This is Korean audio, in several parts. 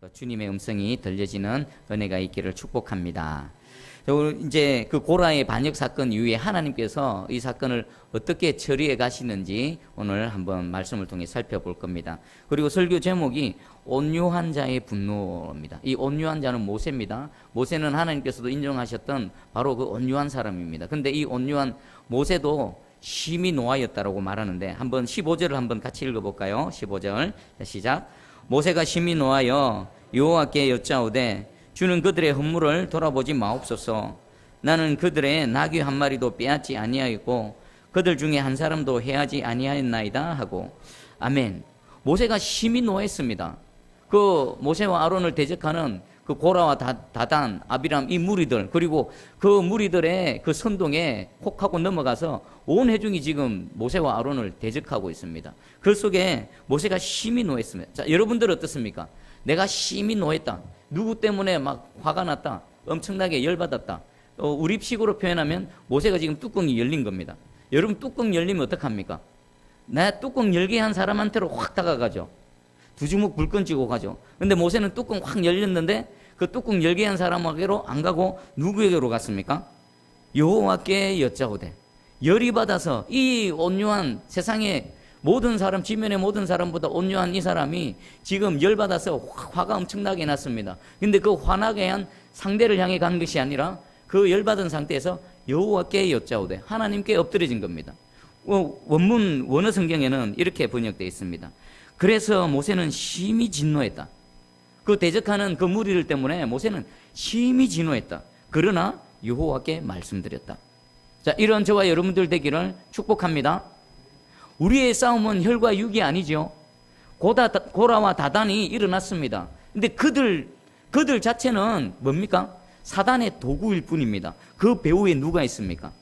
그 주님의 음성이 들려지는 은혜가 있기를 축복합니다. 저 이제 그 고라의 반역 사건 이후에 하나님께서 이 사건을 어떻게 처리해 가시는지 오늘 한번 말씀을 통해 살펴볼 겁니다. 그리고 설교 제목이 온유한 자의 분노입니다. 이 온유한 자는 모세입니다. 모세는 하나님께서도 인정하셨던 바로 그 온유한 사람입니다. 근데 이 온유한 모세도 심히 노하였다라고 말하는데 한번 15절을 한번 같이 읽어볼까요? 15절 시작. 모세가 심히 노하여 여호와께 여짜오되 주는 그들의 헌물을 돌아보지 마옵소서. 나는 그들의 나귀 한 마리도 빼앗지 아니하였고 그들 중에 한 사람도 해하지 아니하였나이다 하고 아멘. 모세가 심히 노했습니다. 그 모세와 아론을 대적하는 그 고라와 다, 다단, 아비람 이 무리들 그리고 그 무리들의 그 선동에 혹하고 넘어가서 온 회중이 지금 모세와 아론을 대적하고 있습니다. 그 속에 모세가 심히 노했습니다. 자, 여러분들 어떻습니까? 내가 심히 노했다. 누구 때문에 막 화가 났다. 엄청나게 열받았다. 어, 우리식으로 표현하면 모세가 지금 뚜껑이 열린 겁니다. 여러분 뚜껑 열리면 어떡합니까? 나 뚜껑 열게 한 사람한테로 확 다가가죠. 두 주먹 불 끈 쥐고 가죠. 근데 모세는 뚜껑 확 열렸는데 그 뚜껑 열게 한 사람에게로 안 가고 누구에게로 갔습니까? 여호와께 여짜오되 열이 받아서 이 온유한 세상의 모든 사람 지면의 모든 사람보다 온유한 이 사람이 지금 열 받아서 화가 엄청나게 났습니다. 근데 그 화나게 한 상대를 향해 간 것이 아니라 그 열 받은 상태에서 여호와께 여짜오되 하나님께 엎드려진 겁니다. 어, 원문 원어 성경에는 이렇게 번역되어 있습니다. 그래서 모세는 심히 진노했다. 그 대적하는 그 무리들 때문에 모세는 심히 진노했다. 그러나 여호와께 말씀드렸다. 자, 이런 저와 여러분들 되기를 축복합니다. 우리의 싸움은 혈과 육이 아니죠. 고다, 고라와 다단이 일어났습니다. 근데 그들, 그들 자체는 뭡니까? 사단의 도구일 뿐입니다. 그 배후에 누가 있습니까?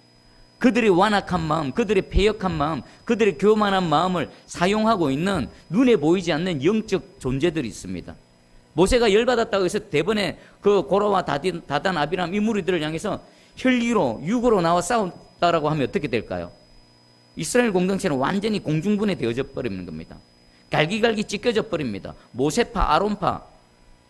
그들의 완악한 마음, 그들의 패역한 마음, 그들의 교만한 마음을 사용하고 있는 눈에 보이지 않는 영적 존재들이 있습니다. 모세가 열받았다고 해서 대번에 그 고라와 다딘, 다단, 아비람 이 무리들을 향해서 혈기로, 육으로 나와 싸웠다라고 하면 어떻게 될까요? 이스라엘 공동체는 완전히 공중분해 되어져 버리는 겁니다. 갈기갈기 찢겨져 버립니다. 모세파, 아론파,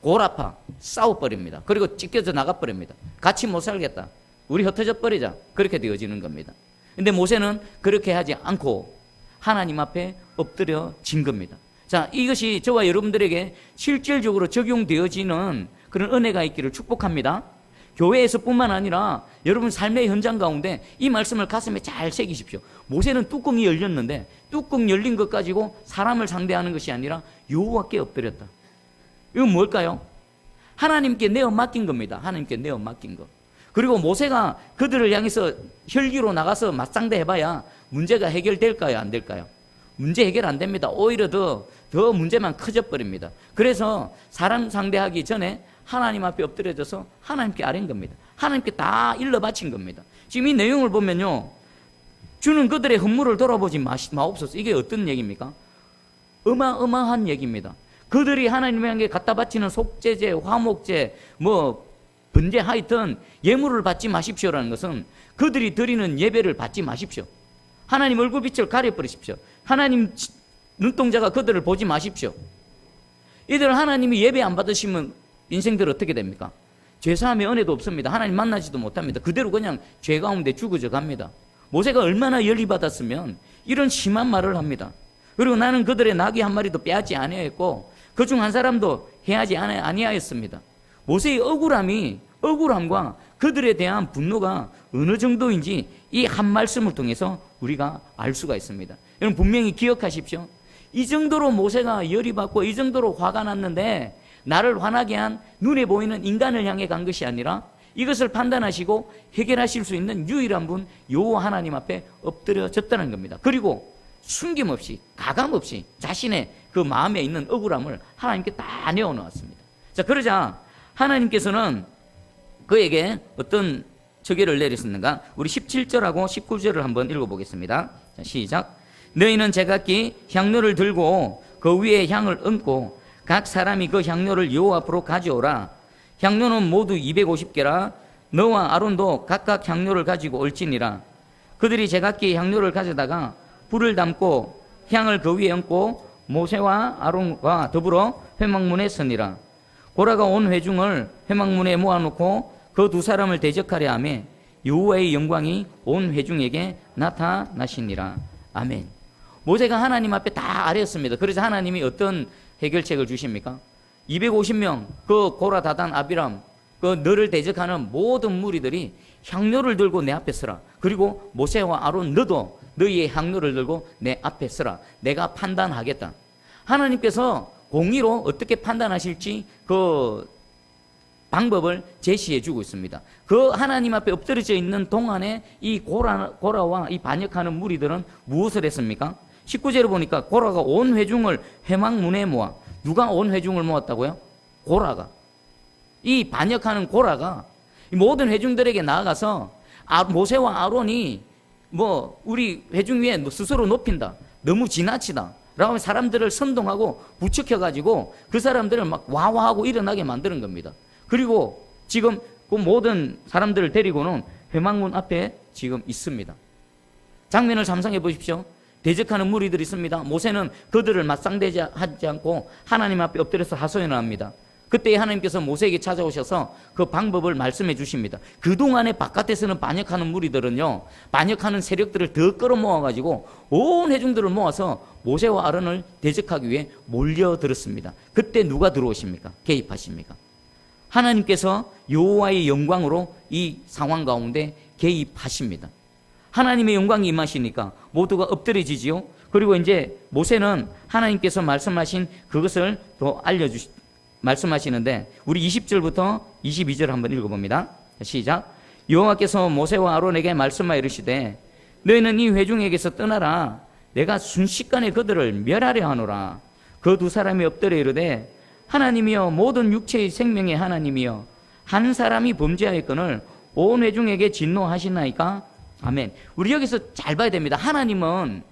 고라파 싸워 버립니다. 그리고 찢겨져 나가 버립니다. 같이 못 살겠다. 우리 흩어져 버리자. 그렇게 되어지는 겁니다. 근데 모세는 그렇게 하지 않고 하나님 앞에 엎드려 진 겁니다. 자, 이것이 저와 여러분들에게 실질적으로 적용되어지는 그런 은혜가 있기를 축복합니다. 교회에서뿐만 아니라 여러분 삶의 현장 가운데 이 말씀을 가슴에 잘 새기십시오. 모세는 뚜껑이 열렸는데 뚜껑 열린 것 가지고 사람을 상대하는 것이 아니라 여호와께 엎드렸다. 이건 뭘까요? 하나님께 내어 맡긴 겁니다. 하나님께 내어 맡긴 것. 그리고 모세가 그들을 향해서 혈기로 나가서 맞상대 해봐야 문제가 해결될까요? 안 될까요? 문제 해결 안 됩니다. 오히려 더, 더 문제만 커져 버립니다. 그래서 사람 상대하기 전에 하나님 앞에 엎드려져서 하나님께 아뢰는 겁니다. 하나님께 다 일러 바친 겁니다. 지금 이 내용을 보면요. 주는 그들의 헌물을 돌아보지 마시, 마옵소서. 이게 어떤 얘기입니까? 어마어마한 얘기입니다. 그들이 하나님에게 갖다 바치는 속죄제, 화목제, 뭐 번제 하여튼 예물을 받지 마십시오라는 것은 그들이 드리는 예배를 받지 마십시오. 하나님 얼굴빛을 가려버리십시오. 하나님 눈동자가 그들을 보지 마십시오. 이들 하나님이 예배 안 받으시면 인생들 어떻게 됩니까? 죄사함의 은혜도 없습니다. 하나님 만나지도 못합니다. 그대로 그냥 죄 가운데 죽어져 갑니다. 모세가 얼마나 열이 받았으면 이런 심한 말을 합니다. 그리고 나는 그들의 낙이 한 마리도 빼앗지 아니하였고 그 중 한 사람도 해하지 아니하였습니다. 모세의 억울함이 억울함과 그들에 대한 분노가 어느 정도인지 이 한 말씀을 통해서 우리가 알 수가 있습니다. 여러분 분명히 기억하십시오. 이 정도로 모세가 열이 받고 이 정도로 화가 났는데 나를 화나게 한 눈에 보이는 인간을 향해 간 것이 아니라 이것을 판단하시고 해결하실 수 있는 유일한 분 여호와 하나님 앞에 엎드려졌다는 겁니다. 그리고 숨김없이 가감없이 자신의 그 마음에 있는 억울함을 하나님께 다 내어 놓았습니다. 자 그러자 하나님께서는 그에게 어떤 처계를 내리셨는가? 우리 17절하고 19절을 한번 읽어보겠습니다. 자, 시작. 너희는 제각기 향료를 들고 그 위에 향을 얹고 각 사람이 그 향료를 여호와 앞으로 가져오라. 향료는 모두 250개라. 너와 아론도 각각 향료를 가지고 올지니라. 그들이 제각기 향료를 가져다가 불을 담고 향을 그 위에 얹고 모세와 아론과 더불어 회막문에 서니라. 고라가 온 회중을 회막문에 모아놓고 그 두 사람을 대적하려 하며 여호와의 영광이 온 회중에게 나타나시니라. 아멘. 모세가 하나님 앞에 다 아뢰었습니다. 그래서 하나님이 어떤 해결책을 주십니까? 250명 그 고라 다단 아비람 그 너를 대적하는 모든 무리들이 향료를 들고 내 앞에 서라. 그리고 모세와 아론 너도 너희의 향료를 들고 내 앞에 서라. 내가 판단하겠다. 하나님께서 공의로 어떻게 판단하실지 그 방법을 제시해 주고 있습니다. 그 하나님 앞에 엎드려져 있는 동안에 이 고라, 고라와 이 반역하는 무리들은 무엇을 했습니까? 19절에 보니까 고라가 온 회중을 회막문에 모아 누가 온 회중을 모았다고요? 고라가 이 반역하는 고라가 이 모든 회중들에게 나아가서 아, 모세와 아론이 뭐 우리 회중 위에 뭐 스스로 높인다 너무 지나치다 라고 사람들을 선동하고 부추겨 가지고 그 사람들을 막 와와하고 일어나게 만드는 겁니다. 그리고 지금 그 모든 사람들을 데리고는 회막문 앞에 지금 있습니다. 장면을 상상해 보십시오. 대적하는 무리들이 있습니다. 모세는 그들을 맞상대지 하지 않고 하나님 앞에 엎드려서 하소연을 합니다. 그때 하나님께서 모세에게 찾아오셔서 그 방법을 말씀해 주십니다. 그동안에 바깥에서는 반역하는 무리들은요, 반역하는 세력들을 더 끌어모아가지고 온 회중들을 모아서 모세와 아론을 대적하기 위해 몰려들었습니다. 그때 누가 들어오십니까? 개입하십니까? 하나님께서 여호와의 영광으로 이 상황 가운데 개입하십니다. 하나님의 영광이 임하시니까 모두가 엎드려지지요. 그리고 이제 모세는 하나님께서 말씀하신 그것을 또 알려주시, 말씀하시는데 우리 20절부터 22절 한번 읽어봅니다. 시작. 여호와께서 모세와 아론에게 말씀하여 이르시되 너희는 이 회중에게서 떠나라. 내가 순식간에 그들을 멸하려 하노라. 그 두 사람이 엎드려 이르되 하나님이여 모든 육체의 생명의 하나님이여 한 사람이 범죄하였거늘 온 회중에게 진노하시나이까 아멘. 우리 여기서 잘 봐야 됩니다. 하나님은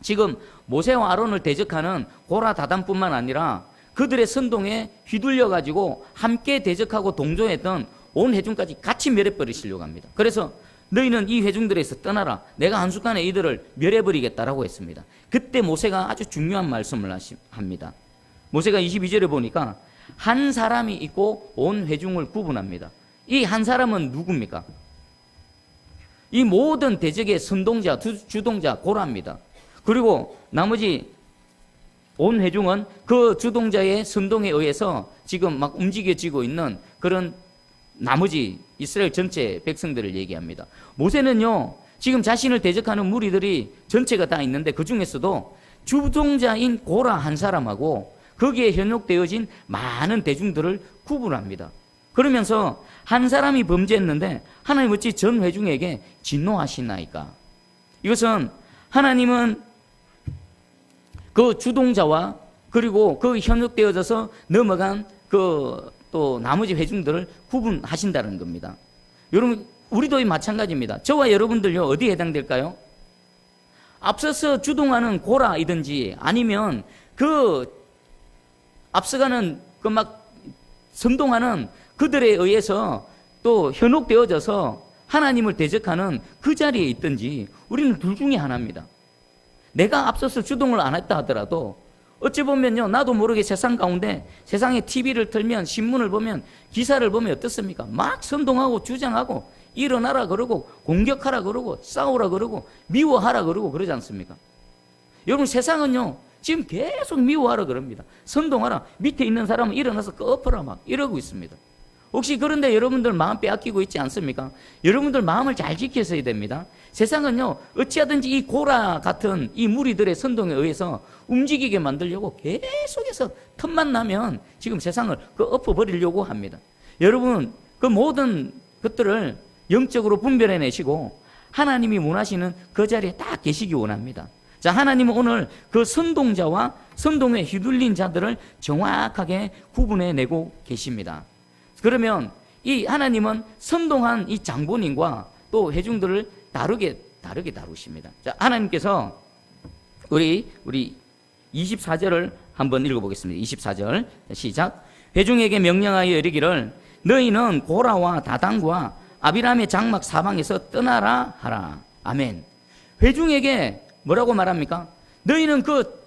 지금 모세와 아론을 대적하는 고라 다단뿐만 아니라 그들의 선동에 휘둘려 가지고 함께 대적하고 동조했던 온 회중까지 같이 멸해 버리시려고 합니다. 그래서 너희는 이 회중들에서 떠나라. 내가 한순간에 이들을 멸해 버리겠다라고 했습니다. 그때 모세가 아주 중요한 말씀을 합니다. 모세가 22절에 보니까 한 사람이 있고 온 회중을 구분합니다. 이 한 사람은 누굽니까? 이 모든 대적의 선동자, 주- 주동자 고라입니다. 그리고 나머지 온 회중은 그 주동자의 선동에 의해서 지금 막 움직여지고 있는 그런 나머지 이스라엘 전체 백성들을 얘기합니다. 모세는요, 지금 자신을 대적하는 무리들이 전체가 다 있는데 그 중에서도 주동자인 고라 한 사람하고 거기에 현혹되어진 많은 대중들을 구분합니다. 그러면서 한 사람이 범죄했는데 하나님 어찌 전 회중에게 진노하시나이까? 이것은 하나님은 그 주동자와 그리고 그 현혹되어져서 넘어간 그 또 나머지 회중들을 구분하신다는 겁니다. 여러분 우리도 마찬가지입니다. 저와 여러분들요 어디에 해당될까요? 앞서서 주동하는 고라이든지 아니면 그 앞서가는 그 막 선동하는 그들에 의해서 또 현혹되어져서 하나님을 대적하는 그 자리에 있든지 우리는 둘 중에 하나입니다. 내가 앞서서 주동을 안 했다 하더라도 어찌 보면요 나도 모르게 세상 가운데 세상에 TV를 틀면 신문을 보면 기사를 보면 어떻습니까? 막 선동하고 주장하고 일어나라 그러고 공격하라 그러고 싸우라 그러고 미워하라 그러고 그러지 않습니까? 여러분 세상은요 지금 계속 미워하라 그럽니다. 선동하라 밑에 있는 사람은 일어나서 꺼엎어라 막 이러고 있습니다. 혹시 그런데 여러분들 마음 빼앗기고 있지 않습니까? 여러분들 마음을 잘 지켰어야 됩니다. 세상은요, 어찌하든지 이 고라 같은 이 무리들의 선동에 의해서 움직이게 만들려고 계속해서 틈만 나면 지금 세상을 그 엎어버리려고 합니다. 여러분, 그 모든 것들을 영적으로 분별해내시고 하나님이 원하시는 그 자리에 딱 계시기 원합니다. 자, 하나님은 오늘 그 선동자와 선동에 휘둘린 자들을 정확하게 구분해 내고 계십니다. 그러면 이 하나님은 선동한 이 장본인과 또 회중들을 다르게 다르게 다루십니다. 자, 하나님께서 우리 우리 24절을 한번 읽어보겠습니다. 24절 시작. 회중에게 명령하여 이르기를 너희는 고라와 다단과 아비람의 장막 사방에서 떠나라 하라. 아멘. 회중에게 뭐라고 말합니까? 너희는 그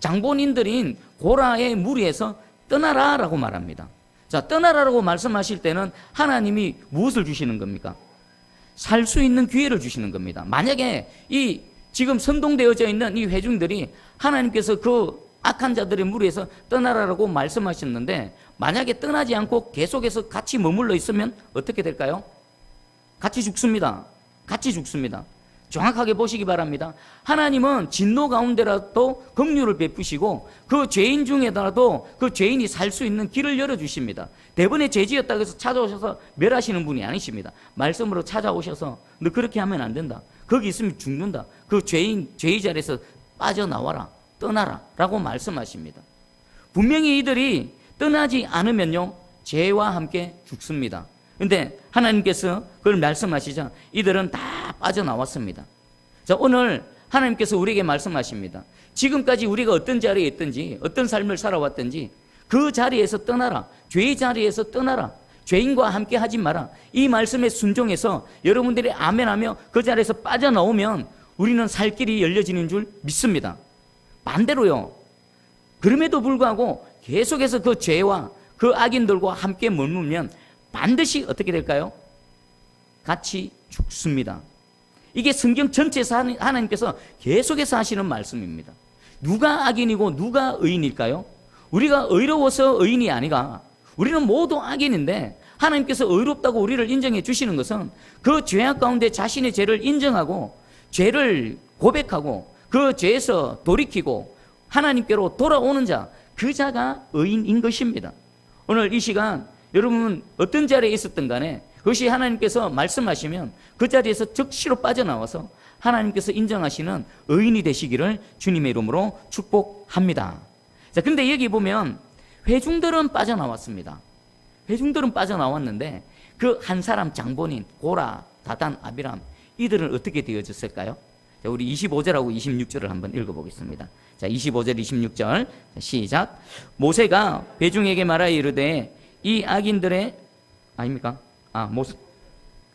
장본인들인 고라의 무리에서 떠나라 라고 말합니다. 자, 떠나라라고 말씀하실 때는 하나님이 무엇을 주시는 겁니까? 살 수 있는 기회를 주시는 겁니다. 만약에 이 지금 선동되어져 있는 이 회중들이 하나님께서 그 악한 자들의 무리에서 떠나라라고 말씀하셨는데 만약에 떠나지 않고 계속해서 같이 머물러 있으면 어떻게 될까요? 같이 죽습니다. 같이 죽습니다. 정확하게 보시기 바랍니다. 하나님은 진노 가운데라도 긍휼을 베푸시고 그 죄인 중에라도 그 죄인이 살 수 있는 길을 열어 주십니다. 대번에 죄지었다고 해서 찾아오셔서 멸하시는 분이 아니십니다. 말씀으로 찾아오셔서 너 그렇게 하면 안 된다. 거기 있으면 죽는다. 그 죄인 죄의 자리에서 빠져나와라. 떠나라라고 말씀하십니다. 분명히 이들이 떠나지 않으면요 죄와 함께 죽습니다. 근데 하나님께서 그걸 말씀하시자 이들은 다 빠져나왔습니다. 자, 오늘 하나님께서 우리에게 말씀하십니다. 지금까지 우리가 어떤 자리에 있든지 어떤 삶을 살아왔든지 그 자리에서 떠나라. 죄의 자리에서 떠나라. 죄인과 함께 하지 마라. 이 말씀에 순종해서 여러분들이 아멘하며 그 자리에서 빠져나오면 우리는 살 길이 열려지는 줄 믿습니다. 반대로요. 그럼에도 불구하고 계속해서 그 죄와 그 악인들과 함께 머물면 반드시 어떻게 될까요? 같이 죽습니다. 이게 성경 전체에서 하나님- 하나님께서 계속해서 하시는 말씀입니다. 누가 악인이고 누가 의인일까요? 우리가 의로워서 의인이 아니가. 우리는 모두 악인인데 하나님께서 의롭다고 우리를 인정해 주시는 것은 그 죄악 가운데 자신의 죄를 인정하고 죄를 고백하고 그 죄에서 돌이키고 하나님께로 돌아오는 자, 그 자가 의인인 것입니다. 오늘 이 시간 여러분 어떤 자리에 있었든 간에 그것이 하나님께서 말씀하시면 그 자리에서 즉시로 빠져나와서 하나님께서 인정하시는 의인이 되시기를 주님의 이름으로 축복합니다. 자, 근데 여기 보면 회중들은 빠져나왔습니다. 회중들은 빠져나왔는데 그 한 사람 장본인 고라, 다단, 아비람 이들은 어떻게 되어졌을까요? 자, 우리 25절하고 26절을 한번 읽어보겠습니다. 자, 25절, 26절 자, 시작. 모세가 회중에게 말하여 이르되 이 악인들의 아닙니까? 아, 모세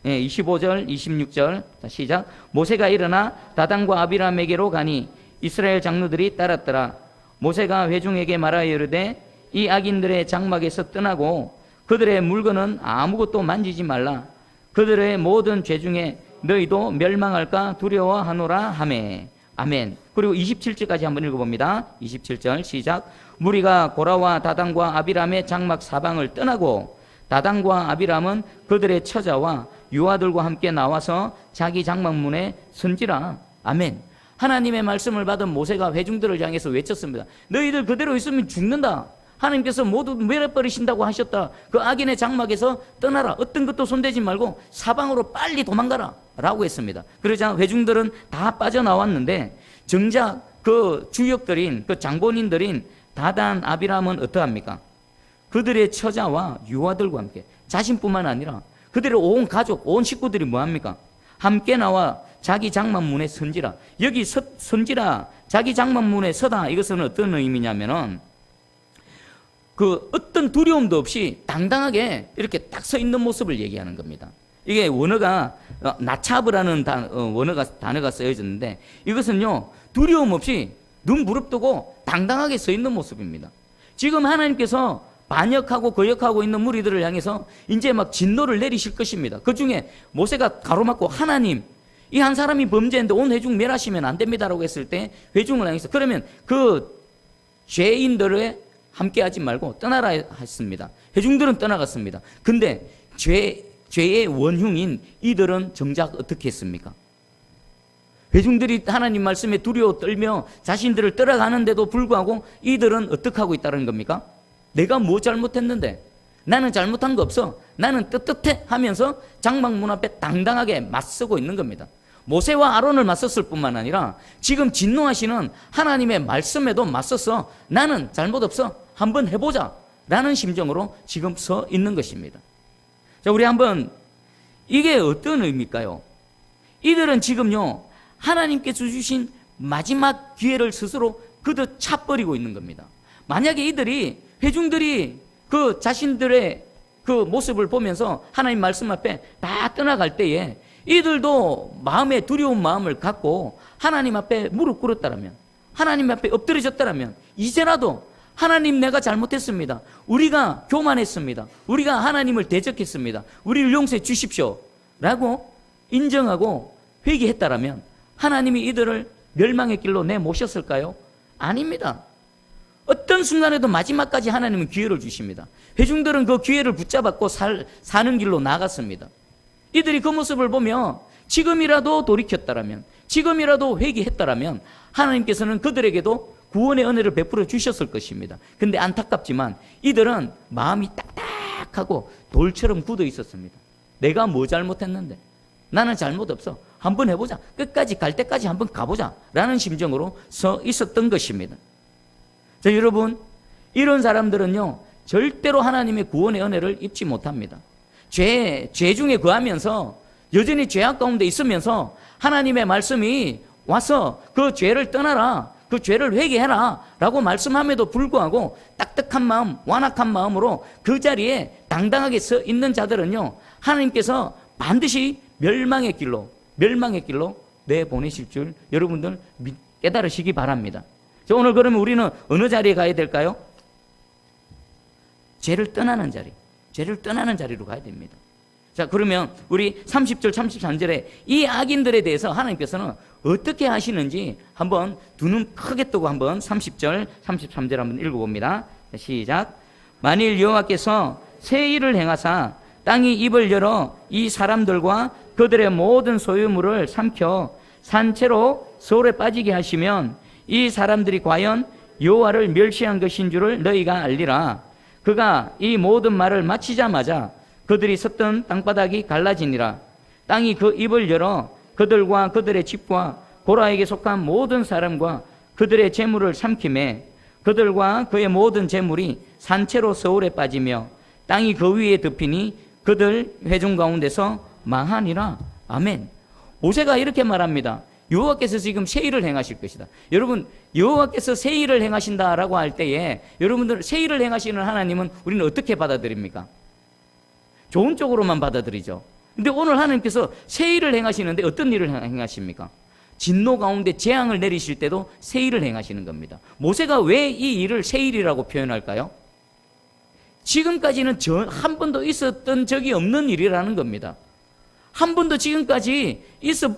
예, 25절, 26절 자, 시작. 모세가 일어나 다단과 아비람에게로 가니 이스라엘 장로들이 따랐더라. 모세가 회중에게 말하여 이르되 이 악인들의 장막에서 떠나고 그들의 물건은 아무것도 만지지 말라. 그들의 모든 죄 중에 너희도 멸망할까 두려워하노라 하매. 아멘. 그리고 27절까지 한번 읽어봅니다. 27절 시작. 무리가 고라와 다단과 아비람의 장막 사방을 떠나고 다단과 아비람은 그들의 처자와 유아들과 함께 나와서 자기 장막문에 선지라. 아멘. 하나님의 말씀을 받은 모세가 회중들을 향해서 외쳤습니다. 너희들 그대로 있으면 죽는다. 하나님께서 모두 멸해버리신다고 하셨다. 그 악인의 장막에서 떠나라. 어떤 것도 손대지 말고 사방으로 빨리 도망가라. 라고 했습니다. 그러자 회중들은 다 빠져나왔는데 정작 그 주역들인 그 장본인들인 다단 아비람은 어떠합니까? 그들의 처자와 유아들과 함께 자신뿐만 아니라 그들의 온 가족, 온 식구들이 뭐합니까? 함께 나와 자기 장막문에 선지라. 여기 서, 선지라 자기 장막문에 서다 이것은 어떤 의미냐면은 그 어떤 두려움도 없이 당당하게 이렇게 딱 서 있는 모습을 얘기하는 겁니다. 이게 원어가 어, 나차브라는 단, 어, 원어가 단어가 쓰여졌는데 이것은요 두려움 없이 눈 부릅뜨고 당당하게 서 있는 모습입니다. 지금 하나님께서 반역하고 거역하고 있는 무리들을 향해서 이제 막 진노를 내리실 것입니다. 그 중에 모세가 가로막고 하나님 이 한 사람이 범죄인데 온 회중 멸하시면 안 됩니다라고 했을 때 회중을 향해서 그러면 그 죄인들의 함께하지 말고 떠나라 했습니다. 회중들은 떠나갔습니다. 근데 죄 죄의 원흉인 이들은 정작 어떻게 했습니까? 회중들이 하나님 말씀에 두려워 떨며 자신들을 떠나가는데도 불구하고 이들은 어떻게 하고 있다는 겁니까? 내가 뭐 잘못했는데? 나는 잘못한 거 없어. 나는 뜨뜻해 하면서 장막문 앞에 당당하게 맞서고 있는 겁니다. 모세와 아론을 맞섰을 뿐만 아니라 지금 진노하시는 하나님의 말씀에도 맞서서 나는 잘못 없어. 한번 해보자. 라는 심정으로 지금 서 있는 것입니다. 자, 우리 한번 이게 어떤 의미일까요? 이들은 지금요, 하나님께서 주신 마지막 기회를 스스로 그저 차버리고 있는 겁니다. 만약에 이들이, 회중들이 그 자신들의 그 모습을 보면서 하나님 말씀 앞에 다 떠나갈 때에 이들도 마음에 두려운 마음을 갖고 하나님 앞에 무릎 꿇었다라면, 하나님 앞에 엎드려졌다라면, 이제라도 하나님 내가 잘못했습니다. 우리가 교만했습니다. 우리가 하나님을 대적했습니다. 우리를 용서해 주십시오. 라고 인정하고 회개했다라면 하나님이 이들을 멸망의 길로 내모셨을까요? 아닙니다. 어떤 순간에도 마지막까지 하나님은 기회를 주십니다. 회중들은 그 기회를 붙잡았고 살, 사는 길로 나갔습니다. 이들이 그 모습을 보며 지금이라도 돌이켰다라면, 지금이라도 회개했다라면 하나님께서는 그들에게도 구원의 은혜를 베풀어 주셨을 것입니다. 근데 안타깝지만 이들은 마음이 딱딱하고 돌처럼 굳어 있었습니다. 내가 뭐 잘못했는데? 나는 잘못 없어. 한번 해보자. 끝까지 갈 때까지 한번 가보자. 라는 심정으로 서 있었던 것입니다. 자, 여러분, 이런 사람들은요, 절대로 하나님의 구원의 은혜를 입지 못합니다. 죄, 죄 중에 거하면서 여전히 죄악 가운데 있으면서 하나님의 말씀이 와서 그 죄를 떠나라. 그 죄를 회개해라. 라고 말씀함에도 불구하고 딱딱한 마음, 완악한 마음으로 그 자리에 당당하게 서 있는 자들은요, 하나님께서 반드시 멸망의 길로, 멸망의 길로 내보내실 줄 여러분들 믿- 깨달으시기 바랍니다. 자, 오늘 그러면 우리는 어느 자리에 가야 될까요? 죄를 떠나는 자리. 죄를 떠나는 자리로 가야 됩니다. 자, 그러면 우리 30절, 33절에 이 악인들에 대해서 하나님께서는 어떻게 하시는지 한번 두 눈 크게 뜨고 한번 30절, 33절 한번 읽어봅니다. 자, 시작. 만일 여호와께서 새 일을 행하사 땅이 입을 열어 이 사람들과 그들의 모든 소유물을 삼켜 산채로 서울에 빠지게 하시면 이 사람들이 과연 여호와를 멸시한 것인 줄을 너희가 알리라. 그가 이 모든 말을 마치자마자 그들이 섰던 땅바닥이 갈라지니라. 땅이 그 입을 열어 그들과 그들의 집과 고라에게 속한 모든 사람과 그들의 재물을 삼킴에 그들과 그의 모든 재물이 산채로 서울에 빠지며 땅이 그 위에 덮이니 그들 회중 가운데서 망하니라. 아멘. 모세가 이렇게 말합니다. 여호와께서 지금 새 일을 행하실 것이다. 여러분, 여호와께서 새 일을 행하신다라고 할 때에 여러분들 새 일을 행하시는 하나님은 우리는 어떻게 받아들입니까? 좋은 쪽으로만 받아들이죠. 근데 오늘 하나님께서 새 일을 행하시는데 어떤 일을 행하십니까? 진노 가운데 재앙을 내리실 때도 새 일을 행하시는 겁니다. 모세가 왜 이 일을 새 일이라고 표현할까요? 지금까지는 저, 한 번도 있었던 적이 없는 일이라는 겁니다. 한 번도 지금까지 있어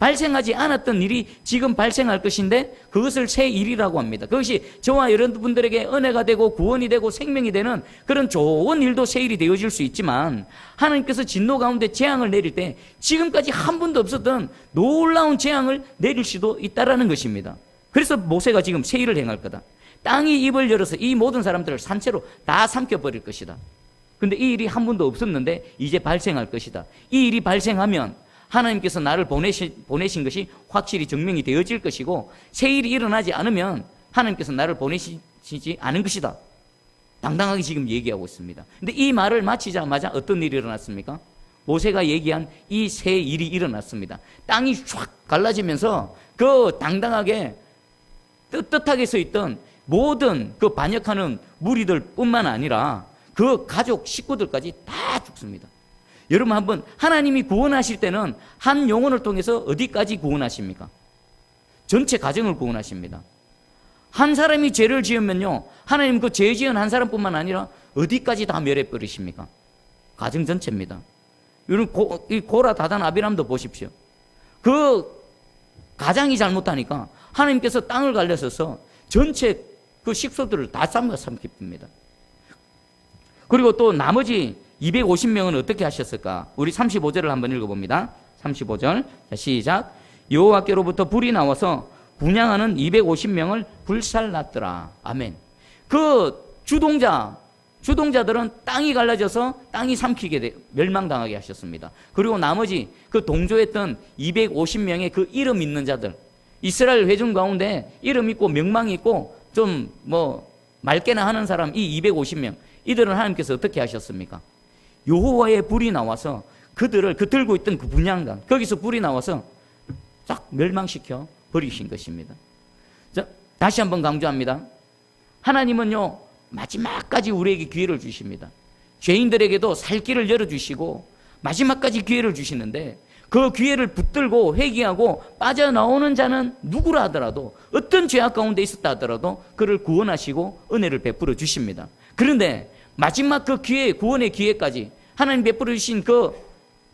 발생하지 않았던 일이 지금 발생할 것인데 그것을 새 일이라고 합니다. 그것이 저와 여러분들에게 은혜가 되고 구원이 되고 생명이 되는 그런 좋은 일도 새 일이 되어질 수 있지만 하나님께서 진노 가운데 재앙을 내릴 때 지금까지 한 번도 없었던 놀라운 재앙을 내릴 수도 있다라는 것입니다. 그래서 모세가 지금 새 일을 행할 거다. 땅이 입을 열어서 이 모든 사람들을 산채로 다 삼켜버릴 것이다. 근데 이 일이 한 번도 없었는데 이제 발생할 것이다. 이 일이 발생하면 하나님께서 나를 보내신, 보내신 것이 확실히 증명이 되어질 것이고 새 일이 일어나지 않으면 하나님께서 나를 보내시지 않은 것이다. 당당하게 지금 얘기하고 있습니다. 근데 이 말을 마치자마자 어떤 일이 일어났습니까? 모세가 얘기한 이 새 일이 일어났습니다. 땅이 쫙 갈라지면서 그 당당하게 떳떳하게 서 있던 모든 그 반역하는 무리들 뿐만 아니라 그 가족 식구들까지 다 죽습니다. 여러분 한번 하나님이 구원하실 때는 한 영혼을 통해서 어디까지 구원하십니까? 전체 가정을 구원하십니다. 한 사람이 죄를 지으면요, 하나님 그 죄 지은 한 사람뿐만 아니라 어디까지 다 멸해 버리십니까? 가정 전체입니다. 이 고라 다단 아비람도 보십시오. 그 가장이 잘못하니까 하나님께서 땅을 갈려서서 전체 그 식소들을 다 삼가 삼킵니다. 그리고 또 나머지 250명은 어떻게 하셨을까? 우리 35절을 한번 읽어봅니다. 35절. 자, 시작. 여호와께로부터 불이 나와서 분양하는 250명을 불살랐더라. 아멘. 그 주동자, 주동자들은 땅이 갈라져서 땅이 삼키게 돼, 멸망당하게 하셨습니다. 그리고 나머지 그 동조했던 250명의 그 이름 있는 자들, 이스라엘 회중 가운데 이름 있고 명망이 있고 좀 뭐 맑게나 하는 사람 이 250명, 이들은 하나님께서 어떻게 하셨습니까? 여호와의 불이 나와서 그들을 그 들고 있던 그 분양단 거기서 불이 나와서 싹 멸망시켜 버리신 것입니다. 자, 다시 한번 강조합니다. 하나님은요 마지막까지 우리에게 기회를 주십니다. 죄인들에게도 살 길을 열어 주시고 마지막까지 기회를 주시는데 그 기회를 붙들고 회개하고 빠져나오는 자는 누구라 하더라도 어떤 죄악 가운데 있었다 하더라도 그를 구원하시고 은혜를 베풀어 주십니다. 그런데 마지막 그 기회, 구원의 기회까지 하나님 베풀어 주신 그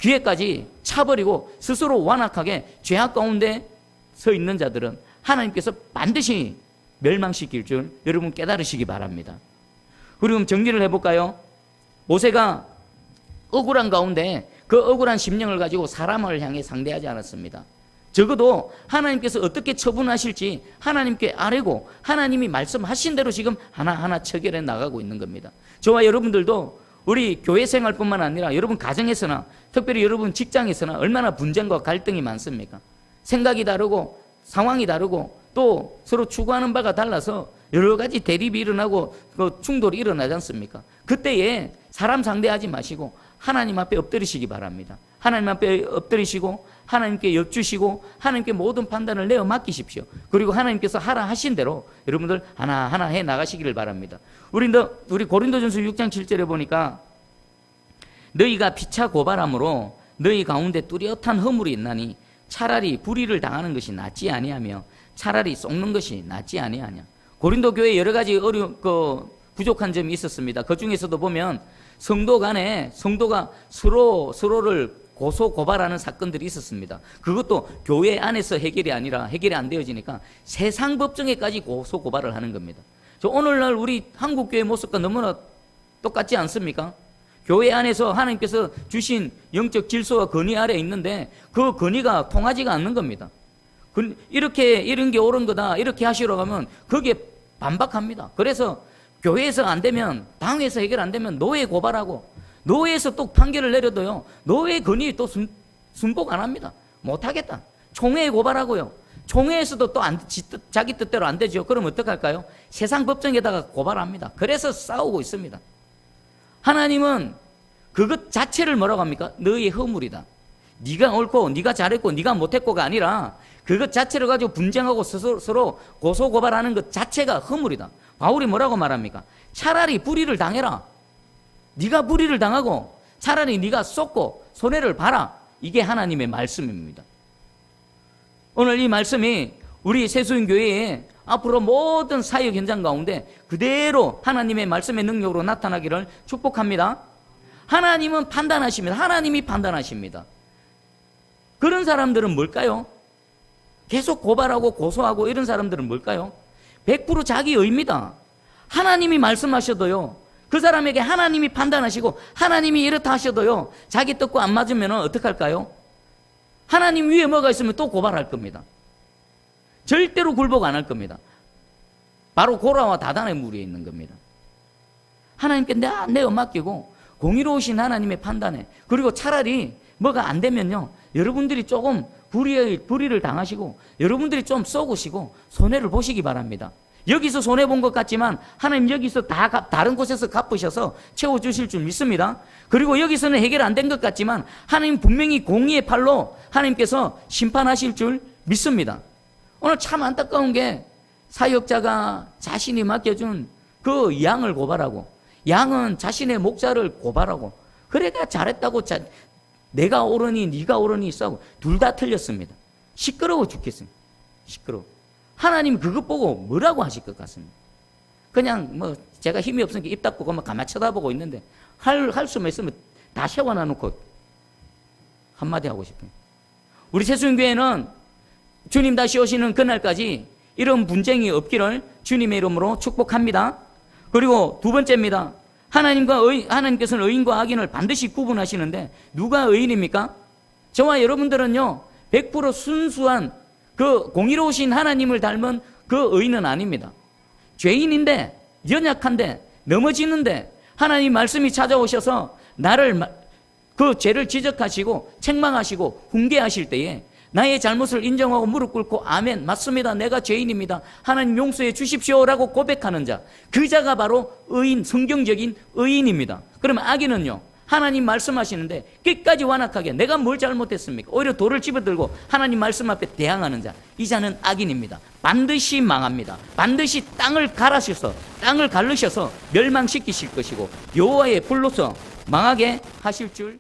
기회까지 차버리고 스스로 완악하게 죄악 가운데 서 있는 자들은 하나님께서 반드시 멸망시킬 줄 여러분 깨달으시기 바랍니다. 그리고 정리를 해볼까요? 모세가 억울한 가운데 그 억울한 심령을 가지고 사람을 향해 상대하지 않았습니다. 적어도 하나님께서 어떻게 처분하실지 하나님께 아뢰고 하나님이 말씀하신 대로 지금 하나하나 처결해 나가고 있는 겁니다. 저와 여러분들도 우리 교회 생활뿐만 아니라 여러분 가정에서나 특별히 여러분 직장에서나 얼마나 분쟁과 갈등이 많습니까? 생각이 다르고 상황이 다르고 또 서로 추구하는 바가 달라서 여러 가지 대립이 일어나고 그 충돌이 일어나지 않습니까? 그때에 사람 상대하지 마시고 하나님 앞에 엎드리시기 바랍니다. 하나님 앞에 엎드리시고 하나님께 여쭈시고 하나님께 모든 판단을 내어 맡기십시오. 그리고 하나님께서 하라 하신 대로 여러분들 하나하나 해 나가시기를 바랍니다. 우리 우리 고린도전서 6장 7절에 보니까 너희가 피차 고발함으로 너희 가운데 뚜렷한 허물이 있나니 차라리 불의를 당하는 것이 낫지 아니하며 차라리 속는 것이 낫지 아니하냐. 고린도 교회 여러 가지 어려 그 부족한 점이 있었습니다. 그 중에서도 보면 성도 간에 성도가 서로 서로를 고소 고발하는 사건들이 있었습니다. 그것도 교회 안에서 해결이 아니라 해결이 안 되어지니까 세상 법정에까지 고소 고발을 하는 겁니다. 저 오늘날 우리 한국 교회 모습과 너무나 똑같지 않습니까? 교회 안에서 하나님께서 주신 영적 질서와 건의 아래 있는데 그 건의가 통하지가 않는 겁니다. 그 이렇게 이런 게 옳은 거다 이렇게 하시러 가면 거기에 반박합니다. 그래서 교회에서 안 되면 당에서 해결 안 되면 노예 고발하고 노예에서 또 판결을 내려도요 노예 건의 또 순, 순복 안 합니다. 못 하겠다. 총회에 고발하고요. 총회에서도 또 안, 자기 뜻대로 안 되죠. 그럼 어떡할까요? 세상 법정에다가 고발합니다. 그래서 싸우고 있습니다. 하나님은 그것 자체를 뭐라고 합니까? 너의 허물이다. 네가 옳고 네가 잘했고 네가 못했고가 아니라 그것 자체를 가지고 분쟁하고 스스로 서로 고소 고발하는 것 자체가 허물이다. 바울이 뭐라고 말합니까? 차라리 불의를 당해라. 네가 불의를 당하고 차라리 네가 쏟고 손해를 봐라. 이게 하나님의 말씀입니다. 오늘 이 말씀이 우리 세수인 교회에 앞으로 모든 사역 현장 가운데 그대로 하나님의 말씀의 능력으로 나타나기를 축복합니다. 하나님은 판단하십니다. 하나님이 판단하십니다. 그런 사람들은 뭘까요? 계속 고발하고 고소하고 이런 사람들은 뭘까요? 100% 자기 의입니다. 하나님이 말씀하셔도요. 그 사람에게 하나님이 판단하시고 하나님이 이렇다 하셔도요. 자기 뜻과 안 맞으면 어떡할까요? 하나님 위에 뭐가 있으면 또 고발할 겁니다. 절대로 굴복 안 할 겁니다. 바로 고라와 다단의 무리에 있는 겁니다. 하나님께 내가 내어 맡기고 공의로우신 하나님의 판단에 그리고 차라리 뭐가 안 되면요. 여러분들이 조금 불의, 불의를 당하시고 여러분들이 좀 쏘고시고 손해를 보시기 바랍니다. 여기서 손해본 것 같지만 하나님 여기서 다 다른 곳에서 갚으셔서 채워주실 줄 믿습니다. 그리고 여기서는 해결 안 된 것 같지만 하나님 분명히 공의의 팔로 하나님께서 심판하실 줄 믿습니다. 오늘 참 안타까운 게 사역자가 자신이 맡겨준 그 양을 고발하고 양은 자신의 목자를 고발하고 그래 가 잘했다고 자, 내가 옳으니 네가 옳으니 싸고 둘 다 틀렸습니다. 시끄러워 죽겠습니다. 시끄러워. 하나님 그것 보고 뭐라고 하실 것 같습니다. 그냥 뭐 제가 힘이 없으니까 입 닫고 그만 가만 쳐다보고 있는데 할, 할 수만 있으면 다 세워놔 놓고 한마디 하고 싶어요. 우리 세순교회는 주님 다시 오시는 그날까지 이런 분쟁이 없기를 주님의 이름으로 축복합니다. 그리고 두 번째입니다. 하나님과 의, 하나님께서는 의인과 악인을 반드시 구분하시는데 누가 의인입니까? 저와 여러분들은요, 100% 순수한 그 공의로우신 하나님을 닮은 그 의인은 아닙니다. 죄인인데, 연약한데, 넘어지는데, 하나님 말씀이 찾아오셔서 나를 그 죄를 지적하시고 책망하시고 훈계하실 때에 나의 잘못을 인정하고 무릎 꿇고 아멘 맞습니다. 내가 죄인입니다. 하나님 용서해 주십시오라고 고백하는 자 그 자가 바로 의인 성경적인 의인입니다. 그러면 악인은요 하나님 말씀하시는데 끝까지 완악하게 내가 뭘 잘못했습니까? 오히려 돌을 집어들고 하나님 말씀 앞에 대항하는 자 이 자는 악인입니다. 반드시 망합니다. 반드시 땅을 갈아셔서 땅을 갈르셔서 멸망시키실 것이고 여호와의 불로서 망하게 하실 줄